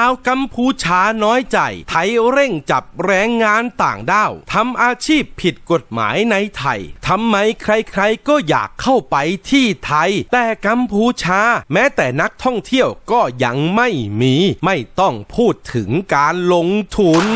าวกัมพูชาน้อยใจ ไทยเร่งจับแรงงานต่างด้าวทำอาชีพผิดกฎหมายในไทยทำไมใครๆก็อยากเข้าไปที่ไทย แต่กัมพูชา แม้แต่นักท่องเที่ยวก็ยังไม่มี ไม่ต้องพูดถึงการลงทุน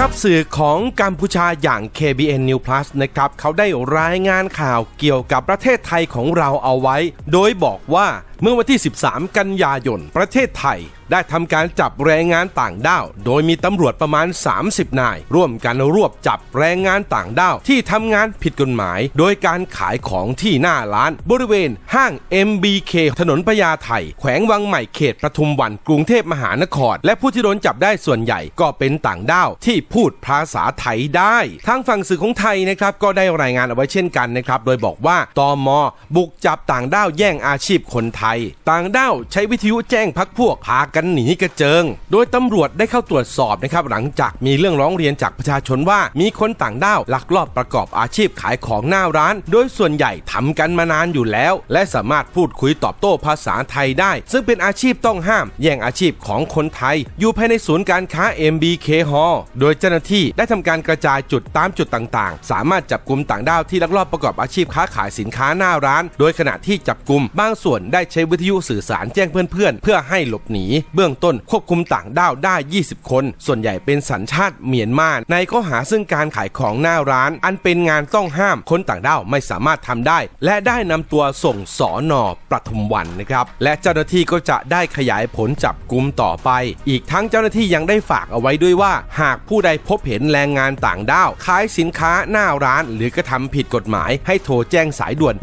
ครับสื่อของกัมพูชาอย่าง KBN New Plus นะครับเขาได้รายงานข่าวเกี่ยวกับประเทศไทยของเราเอาไว้ โดยบอกว่าเมื่อวันที่ 13 กันยายน ประเทศไทย ได้ทำการจับแรงงานต่างด้าว โดยมีตำรวจประมาณ 30 นาย ร่วมกันรวบจับแรงงานต่างด้าว ที่ทำงานผิดกฎหมาย โดยการขายของที่หน้าร้าน บริเวณห้าง MBK ถนนพญาไทแขวงวังใหม่เขตปทุมวันกรุงเทพมหานคร และผู้ที่โดนจับได้ส่วนใหญ่ก็เป็นต่างด้าวที่พูดภาษาไทยได้ทางฝั่งสื่อของไทยนะครับก็ได้รายงานเอาไว้เช่นกันนะครับโดยบอกว่าตอมอบุกจับต่างด้าวแย่งอาชีพคนไทย ต่างด้าวใช้วิทยุแจ้งพักพวกพากันหนีกระเจิง โดยตำรวจได้เข้าตรวจสอบนะครับหลังจากมีเรื่องร้องเรียนจากประชาชนว่ามีคนต่างด้าวลักลอบประกอบอาชีพขายของหน้าร้าน โดยส่วนใหญ่ทำกันมานานอยู่แล้ว และสามารถพูดคุยตอบโต้ภาษาไทยได้ ซึ่งเป็นอาชีพต้องห้าม แย่งอาชีพของคนไทย อยู่ภายในศูนย์การค้า MBK Hall โดยเจ้าหน้าที่ได้ทำการกระจายจุดตามจุดต่างๆ สามารถจับกลุ่มต่างด้าวที่ลักลอบประกอบอาชีพค้าขายสินค้าหน้าร้าน โดยขณะที่จับกลุ่มบางส่วนได้ใช้วิทยุสื่อสารแจ้งเพื่อนๆเพื่อให้หลบหนีเบื้องต้นควบคุมต่างด้าวได้ 20 คน ส่วนใหญ่เป็นสัญชาติเมียนมาในข้อหาซึ่งการขายของหน้าร้าน อันเป็นงานต้องห้ามคนต่างด้าวไม่สามารถทำได้ และได้นำตัวส่งสอนอปทุมวันนะครับและเจ้าหน้าที่ก็จะได้ขยายผลจับกลุ่มต่อไป อีกทั้งเจ้าหน้าที่ยังได้ฝากเอาไว้ด้วยว่า หากผู้ใดพบเห็นแรงงานต่างด้าวขายสินค้าหน้าร้าน หรือกระทำผิดกฎหมายให้โทรแจ้งสายด่วน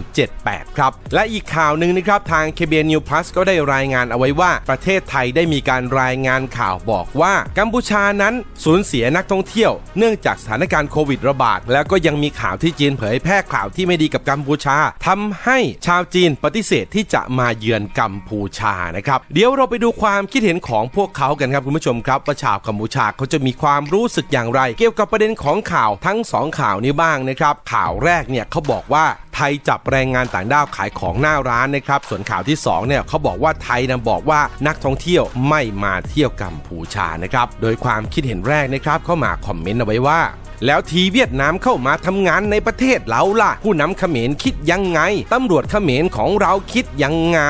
1178 ครับ และอีกข่าวหนึ่งนะครับทาง KBN New Plus ก็ได้รายงานเอาไว้ว่าประเทศไทยได้มีการรายงานข่าวบอกว่ากัมพูชานั้นสูญเสียนักท่องเที่ยว เนื่องจากสถานการณ์โควิดระบาด แล้วก็ยังมีข่าวที่จีนเผยแพร่ข่าวที่ไม่ดีกับกัมพูชาทำให้ชาวจีนปฏิเสธที่จะมาเยือนกัมพูชานะครับ เดี๋ยวเราไปดูความคิดเห็นของพวกเขากันครับคุณผู้ชมครับว่าชาวกัมพูชาเขาจะมีความรู้สึกอย่างไร เกี่ยวกับประเด็นของข่าวทั้งสองข่าวนี้บ้างนะครับข่าวแรกเนี่ยเขาบอกว่า ไทยจับแรงงานต่างด้าวขายของหน้าร้านนะครับ ส่วนข่าวที่2เนี่ยเขาบอกว่าไทยนะบอกว่านักท่องเที่ยวไม่มาเที่ยวกัมพูชานะครับ โดยความคิดเห็นแรกนะครับเข้ามาคอมเมนต์เอาไว้ว่าแล้วทีเวียดนามเข้ามาทำงานในประเทศเราล่ะ ผู้นำเขมรคิดยังไงตำรวจเขมรของเราคิดยังไง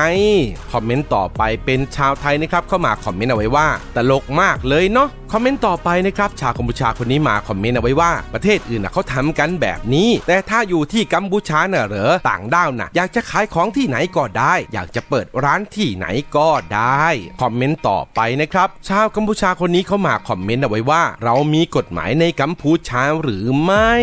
คอมเมนต์ต่อไปเป็นชาวไทยนะครับเข้ามาคอมเมนต์เอาไว้ว่า ตลกมากเลยเนาะคอมเมนต์ต่อไปนะครับชาวกัมพูชาคนนี้มาคอมเมนต์เอาไว้ว่าประเทศอื่นนะเขาทำกันแบบนี้ แต่ถ้าอยู่ที่กัมพูชาเน่ะเหรอต่างด้าวน่ะอยากจะขายของที่ไหนก็ได้ อยากจะเปิดร้านที่ไหนก็ได้คอมเมนต์ต่อไปนะครับชาวกัมพูชาคนนี้เขามาคอมเมนต์เอาไว้ว่า เรามีกฎหมายในกัมพูชาหรือไม่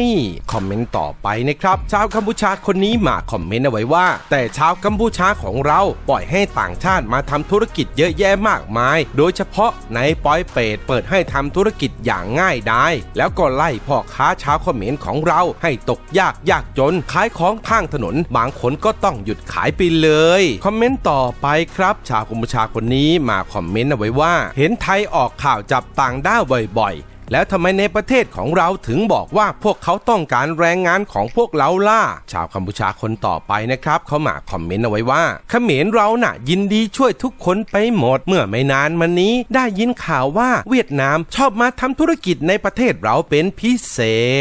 คอมเมนต์ต่อไปนะครับชาวกัมพูชาคนนี้มาคอมเมนต์เอาไว้ว่า แต่ชาวกัมพูชาของเราปล่อยให้ต่างชาติมาทำธุรกิจเยอะแยะมากมาย โดยเฉพาะในปอยเปตเปิดให้ทำธุรกิจอย่างง่ายดายแล้วก็ไล่พ่อค้าชาวเขมรของเราให้ตกยากยากจน ขายของข้างถนน บางคนก็ต้องหยุดขายไปเลย คอมเมนต์ต่อไปครับ ชาวกัมพูชาคนนี้มาคอมเมนต์เอาไว้ว่า เห็นไทยออกข่าวจับต่างด้าวบ่อยๆ แล้วทำไมในประเทศของเราถึงบอกว่าพวกเขาต้องการแรงงานของพวกเราล่ะ ชาวกัมพูชาคนต่อไปนะครับเขามาคอมเมนต์เอาไว้ว่าเขมรเราน่ะ ยินดีช่วยทุกคนไปหมด เมื่อไม่นานมานี้ได้ยินข่าวว่าเวียดนามชอบมาทำธุรกิจในประเทศเราเป็นพิเศ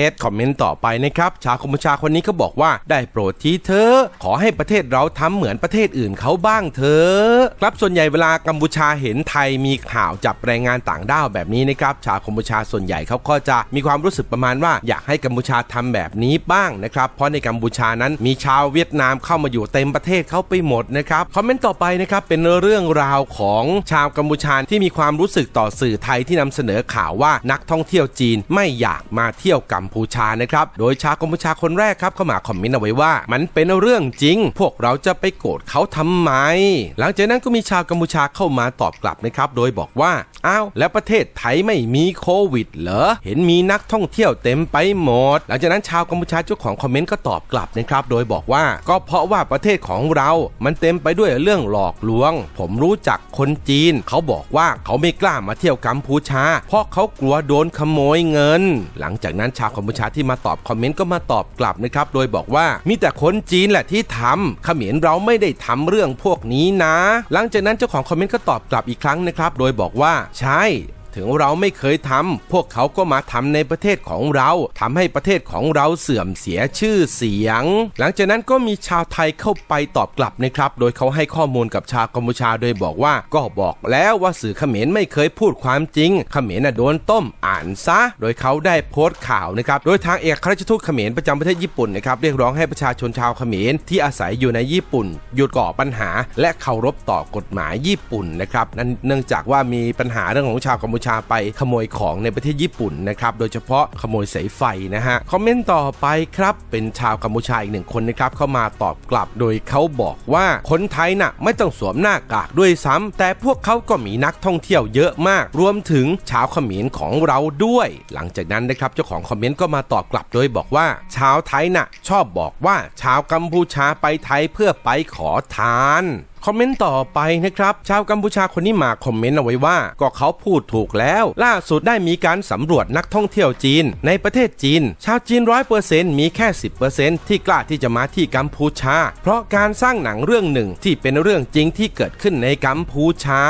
ษ คอมเมนต์ต่อไปนะครับชาวกัมพูชาคนนี้ก็บอกว่าได้โปรดทีเธอ ขอให้ประเทศเราทำเหมือนประเทศอื่นเขาบ้างเถอะครับส่วนใหญ่เวลากัมพูชาเห็นไทยมีข่าวจับแรงงานต่างด้าวแบบนี้นะครับชาวกัมพูชาส่วนใหญ่เขาก็จะมีความรู้สึกประมาณว่าอยากให้กัมพูชาทำแบบนี้บ้างนะครับ เพราะในกัมพูชานั้นมีชาวเวียดนามเข้ามาอยู่เต็มประเทศเขาไปหมดนะครับคอมเมนต์ต่อไปนะครับเป็นเรื่องราวของชาวกัมพูชาที่มีความรู้สึกต่อสื่อไทยที่นำเสนอข่าวว่านักท่องเที่ยวจีนไม่อยากมาเที่ยวกัมพูชานะครับโดยชาวกัมพูชาคนแรกครับเข้ามาคอมเมนต์เอาไว้ว่า มันเป็นเรื่องจริง พวกเราจะไปโกรธเขาทำไม หลังจากนั้นก็มีชาวกัมพูชาเข้ามาตอบกลับนะครับโดยบอกว่าอ้าวแล้วประเทศไทยไม่มีโควิดเหรอ เห็นมีนักท่องเที่ยวเต็มไปหมด หลังจากนั้นชาวกัมพูชาเจ้าของคอมเมนต์ก็ตอบกลับนะครับ โดยบอกว่าก็เพราะว่าประเทศของเรา มันเต็มไปด้วยเรื่องหลอกลวง ผมรู้จักคนจีน เขาบอกว่าเขาไม่กล้ามาเที่ยวกัมพูชา เพราะเขากลัวโดนขโมยเงิน หลังจากนั้นชาวกัมพูชาที่มาตอบคอมเมนต์ก็มาตอบกลับนะครับ โดยบอกว่ามีแต่คนจีนแหละที่ทำเขมรเราไม่ได้ทำเรื่องพวกนี้นะ หลังจากนั้นเจ้าของคอมเมนต์ก็ตอบกลับอีกครั้งนะครับ โดยบอกว่าใช่ ถึงเราไม่เคยทำพวกเขาก็มาทำในประเทศของเราทำให้ประเทศของเราเสื่อมเสียชื่อเสียง หลังจากนั้นก็มีชาวไทยเข้าไปตอบกลับนะครับ โดยเขาให้ข้อมูลกับชาวกัมพูชาโดยบอกว่า ก็บอกแล้วว่าสื่อเขมรไม่เคยพูดความจริง เขมรน่ะโดนต้มอ่านซะ โดยเขาได้โพสต์ข่าวนะครับ โดยทางเอกอัครราชทูตเขมรประจำประเทศญี่ปุ่นนะครับเรียกร้องให้ประชาชนชาวเขมรที่อาศัยอยู่ในญี่ปุ่น หยุดก่อปัญหา และเคารพต่อกฎหมายญี่ปุ่นนะครับนั่นเนื่องจากว่ามีปัญหาเรื่องของชาวกัมพูชาไปขโมยของในประเทศญี่ปุ่นนะครับโดยเฉพาะขโมยสายไฟนะฮะคอมเมนต์ต่อไปครับเป็นชาวกัมพูชาอีกหนึ่งคนนะครับเข้ามาตอบกลับ โดยเขาบอกว่าคนไทยน่ะไม่ต้องสวมหน้ากากด้วยซ้ำแต่พวกเขาก็มีนักท่องเที่ยวเยอะมาก รวมถึงชาวเขมรของเราด้วย หลังจากนั้นนะครับเจ้าของคอมเมนต์ก็มาตอบกลับโดยบอกว่า ชาวไทยน่ะชอบบอกว่าชาวกัมพูชาไปไทยเพื่อไปขอทาน คอมเมนต์ต่อไปนะครับชาวกัมพูชาคนนี้มาคอมเมนต์เอาไว้ว่า ก็เขาพูดถูกแล้ว ล่าสุดได้มีการสำรวจนักท่องเที่ยวจีน ในประเทศจีน ชาวจีนร้อยเปอร์เซ็นต์มีแค่10%ที่กล้าที่จะมาที่กัมพูชา เพราะการสร้างหนังเรื่องหนึ่งที่เป็นเรื่องจริงที่เกิดขึ้นในกัมพูชา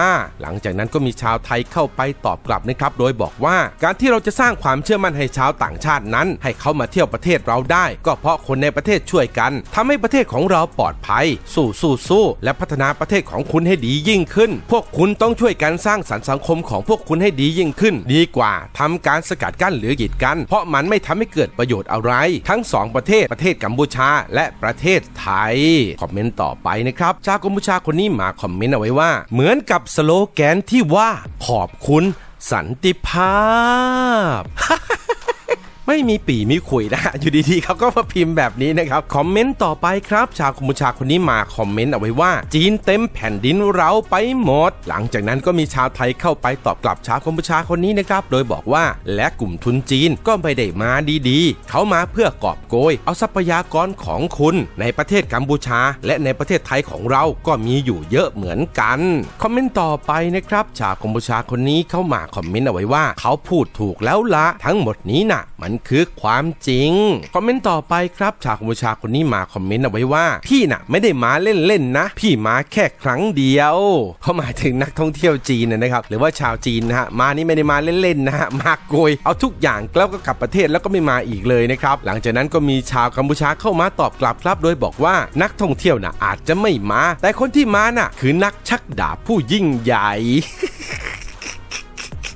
หลังจากนั้นก็มีชาวไทยเข้าไปตอบกลับนะครับโดยบอกว่า การที่เราจะสร้างความเชื่อมั่นให้ชาวต่างชาตินั้น ให้เขามาเที่ยวประเทศเราได้ ก็เพราะคนในประเทศช่วยกันทำให้ประเทศของเราปลอดภัย สู้สู้สู้และพัฒนานาประเทศของคุณให้ดียิ่งขึ้น พวกคุณต้องช่วยกันสร้างสรรค์สังคมของพวกคุณให้ดียิ่งขึ้น ดีกว่าทำการสกัดกั้นหรือกีดกัน เพราะมันไม่ทำให้เกิดประโยชน์อะไร ทั้งสองประเทศประเทศกัมพูชา และประเทศไทย คอมเมนต์ต่อไปนะครับชาวกัมพูชาคนนี้มาคอมเมนต์เอาไว้ว่า เหมือนกับสโลแกนที่ว่าขอบคุณสันติภาพ ไม่มีปีมีขุยนะอยู่ดีๆเขาก็มาพิมพ์แบบนี้นะครับคอมเมนต์ต่อไปครับ ชาวกัมพูชาคนนี้มาคอมเมนต์เอาไว้ว่า จีนเต็มแผ่นดินเราไปหมด หลังจากนั้นก็มีชาวไทยเข้าไปตอบกลับชาวกัมพูชาคนนี้นะครับ โดยบอกว่าและกลุ่มทุนจีนก็ไม่ได้มาดีๆ เขามาเพื่อกอบโกย เอาทรัพยากรของคุณ ในประเทศกัมพูชา และในประเทศไทยของเราก็มีอยู่เยอะเหมือนกันคอมเมนต์ต่อไปนะครับ ชาวกัมพูชาคนนี้เข้ามาคอมเมนต์เอาไว้ว่า เขาพูดถูกแล้วละทั้งหมดนี้น่ะ มันคือความจริง คอมเมนต์ต่อไปครับชาวกัมพูชาคนนี้มาคอมเมนต์เอาไว้ว่า พี่น่ะไม่ได้มาเล่นๆนะ พี่มาแค่ครั้งเดียวเขาหมายถึงนักท่องเที่ยวจีนนะครับหรือว่าชาวจีนนะฮะมานี่ไม่ได้มาเล่นๆนะฮะมาโกยเอาทุกอย่างแล้วก็กลับประเทศแล้วก็ไม่มาอีกเลยนะครับหลังจากนั้นก็มีชาวกัมพูชาเข้ามาตอบกลับครับ โดยบอกว่านักท่องเที่ยวน่ะอาจจะไม่มา แต่คนที่มาน่ะ คือนักชักดาบผู้ยิ่งใหญ่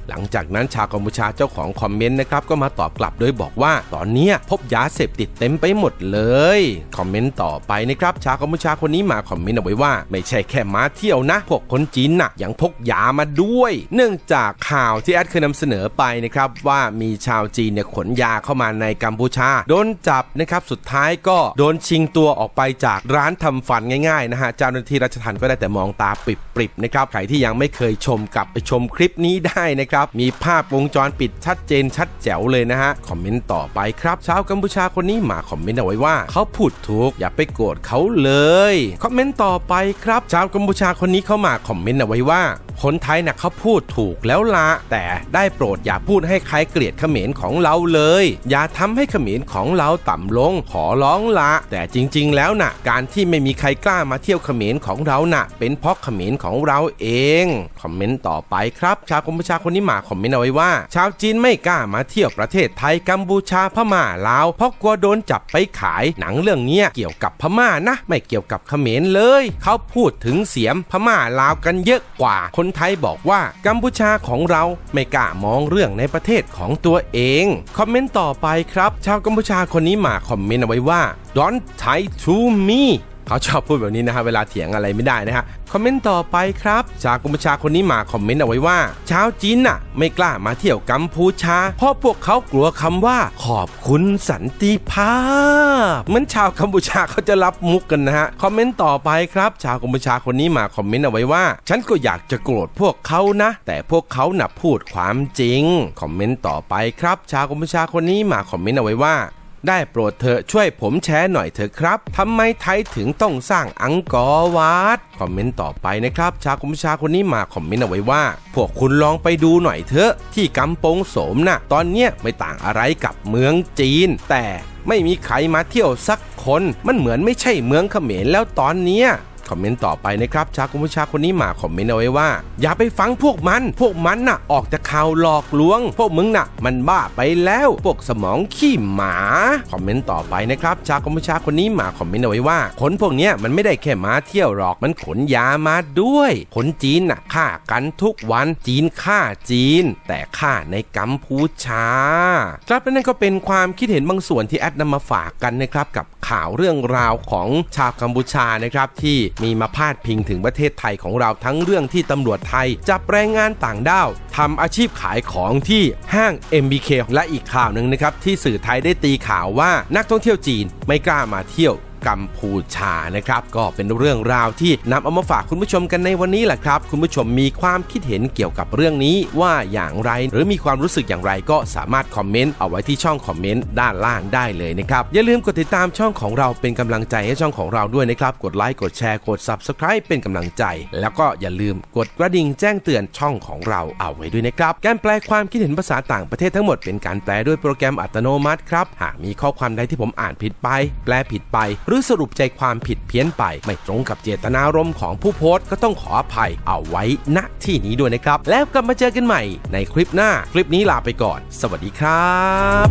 หลังจากนั้นชาวกัมพูชาเจ้าของคอมเมนต์นะครับก็มาตอบกลับโดยบอกว่า ตอนเนี้พบยาเสพติดเต็มไปหมดเลยคอมเมนต์ต่อไปนะครับชาวกัมพูชาคนนี้มาคอมเมนต์เอาไว้ว่า ไม่ใช่แค่มาเที่ยวนะพวกคนจีนน่ะยังพกยามาด้วย เนื่องจากข่าวที่แอดเคยนำเสนอไปนะครับว่ามีชาวจีนเนี่ยขนยาเข้ามาในกัมพูชา โดนจับนะครับสุดท้ายก็โดนชิงตัวออกไปจากร้านทำฟันง่ายๆนะฮะเจ้าหน้าที่ราชทัณฑ์ก็ได้แต่มองตาปริบๆนะครับใครที่ยังไม่เคยชมกลับไปชมคลิปนี้ได้นะครับมีภาพวงจรปิดชัดเจนชัดแจ๋วเลยนะฮะ คอมเมนต์ต่อไปครับชาวกัมพูชาคนนี้มาคอมเมนต์เอาไว้ว่าเขาพูดถูกอย่าไปโกรธเขาเลย คอมเมนต์ต่อไปครับชาวกัมพูชาคนนี้เขามาคอมเมนต์เอาไว้ว่า คนไทยนะเขาพูดถูกแล้วละแต่ได้โปรดอย่าพูดให้ใครเกลียดเขมรของเราเลย อย่าทำให้เขมรของเราต่ำลงขอร้องละแต่จริง ๆ แล้วนะ่ะ การที่ไม่มีใครกล้ามาเที่ยวเขมรของเราน่ะ เป็นเพราะเขมรของเราเองคอมเมนต์ต่อไปครับ ชาวกัมพูชาคนนี้มาคอมเมนต์เอาไว้ว่า ชาวจีนไม่กล้ามาเที่ยวประเทศไทยกัมพูชาพม่าลาวเพราะกลัวโดนจับไปขายหนังเรื่องเนี้ยเกี่ยวกับพม่านะ ไม่เกี่ยวกับเขมรเลย เขาพูดถึงเสียมพม่าลาวกันเยอะกว่าคนนไทยบอกว่ากัมพูชาของเราไม่กล้ามองเรื่องในประเทศของตัวเอง คอมเมนต์ต่อไปครับ ชาวกัมพูชาคนนี้มาคอมเมนต์เอาไว้ว่า Don't tie to me เขาชอบพูดแบบนี้นะฮะเวลาเถียงอะไรไม่ได้นะฮะคอมเมนต์ต่อไปครับชาวกัมพูชาคนนี้มาคอมเมนต์เอาไว้ว่าชาวจีนน่ะ ไม่กล้ามาเที่ยวกัมพูชา เพราะพวกเขากลัวคำว่า ขอบคุณสันติภาพเหมือนชาวกัมพูชาเขาจะรับมุกกันนะฮะคอมเมนต์ต่อไปครับ ชาวกัมพูชาคนนี้มาคอมเมนต์เอาไว้ว่า ฉันก็อยากจะโกรธพวกเขานะ แต่พวกเขาน่ะพูดความจริงคอมเมนต์ต่อไปครับ ชาวกัมพูชาคนนี้มาคอมเมนต์เอาไว้ว่า ได้โปรดเถอะช่วยผมแชร์หน่อยเถอะครับทำไมไทยถึงต้องสร้างอังกอร์วัดคอมเมนต์ต่อไปนะครับ ชาคุณชาคนนี้มาคอมเมนต์เอาไว้ว่า พวกคุณลองไปดูหน่อยเถอะ ที่กำปงโสมน่ะ ตอนเนี้ยไม่ต่างอะไรกับเมืองจีน แต่ไม่มีใครมาเที่ยวสักคน มันเหมือนไม่ใช่เมืองเขมรแล้วตอนเนี้ย คอมเมนต์ต่อไปนะครับชาวกัมพูชาคนนี้มาคอมเมนต์เอาไว้ว่า อย่าไปฟังพวกมัน พวกมันน่ะ ออกจากข่าวหลอกลวง พวกมึงน่ะ มันบ้าไปแล้ว พวกสมองขี้หมาคอมเมนต์ต่อไปนะครับชาวกัมพูชาคนนี้มาคอมเมนต์เอาไว้ว่าคนพวกเนี้ยมันไม่ได้แค่มาเที่ยวหรอกมันขนยามาด้วยคนจีนน่ะฆ่ากันทุกวันจีนฆ่าจีน แต่ฆ่าในกัมพูชา ครับและนั่นก็เป็นความคิดเห็นบางส่วนที่แอดนำมาฝากกันนะครับกับข่าวเรื่องราวของชาวกัมพูชานะครับที่มีมาพาดพิงถึงประเทศไทยของเราทั้งเรื่องที่ตำรวจไทย จับแรงงานต่างด้าวทำอาชีพขายของที่ห้าง MBK และอีกข่าวหนึ่งนะครับที่สื่อไทยได้ตีข่าวว่านักท่องเที่ยวจีนไม่กล้ามาเที่ยว กัมพูชานะครับ ก็เป็นเรื่องราวที่นำเอามาฝากคุณผู้ชมกันในวันนี้แหละครับ คุณผู้ชมมีความคิดเห็นเกี่ยวกับเรื่องนี้ว่าอย่างไร หรือมีความรู้สึกอย่างไรก็สามารถคอมเมนต์เอาไว้ที่ช่องคอมเมนต์ด้านล่างได้เลยนะครับ อย่าลืมกดติดตามช่องของเราเป็นกำลังใจให้ช่องของเราด้วยนะครับ กดไลค์กดแชร์กด Subscribe เป็นกำลังใจ แล้วก็อย่าลืมกดกระดิ่งแจ้งเตือนช่องของเราเอาไว้ด้วยนะครับ การแปลความคิดเห็นภาษาต่างประเทศทั้งหมดเป็นการแปลด้วยโปรแกรมอัตโนมัติครับหากมีข้อความใดที่ผมอ่านผิดไป แปลผิดไปหรือสรุปใจความผิดเพี้ยนไป ไม่ตรงกับเจตนารมณ์ของผู้โพสต์ก็ต้องขออภัยเอาไว้ณที่นี้ด้วยนะครับ แล้วกลับมาเจอกันใหม่ในคลิปหน้า คลิปนี้ลาไปก่อน สวัสดีครับ